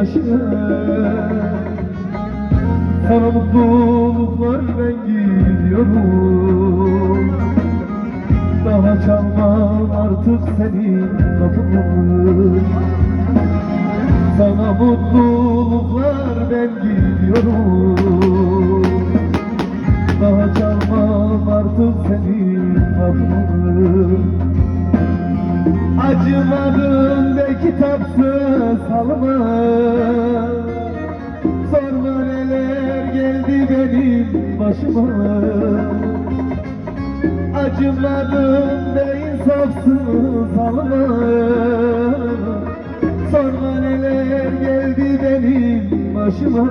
aşkına Sana mutluluklar ben gidiyorum. Daha çalmam artık senin kapını Sana mutluluklar ben gidiyorum. Daha çalmam artık senin kapını Acımadım ve kitapsız halımı başıma. Acımadım ve insafsız halma Sorma neler geldi benim başıma.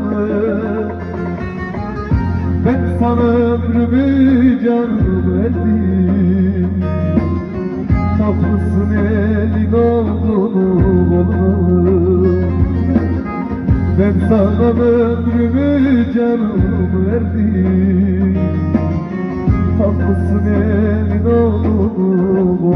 Ben sana ömrümü canımı verdim. Tatlısın canımı verdim Tatlısın elin olduğunu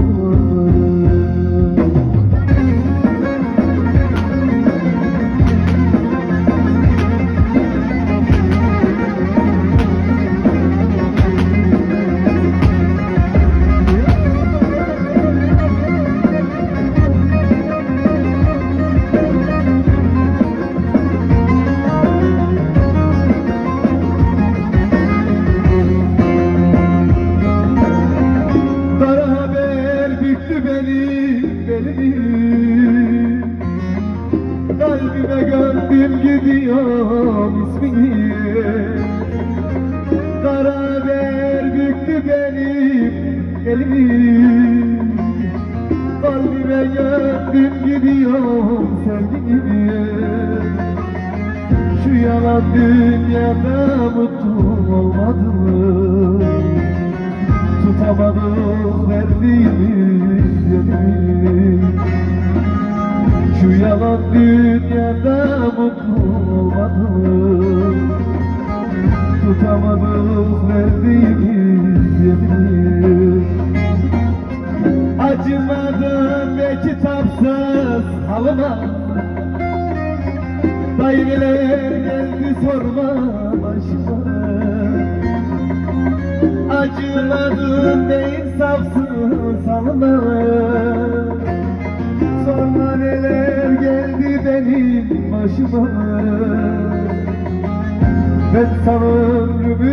Kalbime gömdüm gidiyor ismini Kara haber büktü benim elimi Kalbime gömdüm gidiyor sevgimi Şu yalan dünyada mutlu olmadım Tutamadık verdiğimiz Şu yalan dünyada mutlu olmadık Tutamadık verdiğimiz Acımadım ve kitapsız halıma. Dayıneler geldi sorma başıma. Acımadım insafsız halime Sonra neler geldi benim başıma. Ben sana ömrümü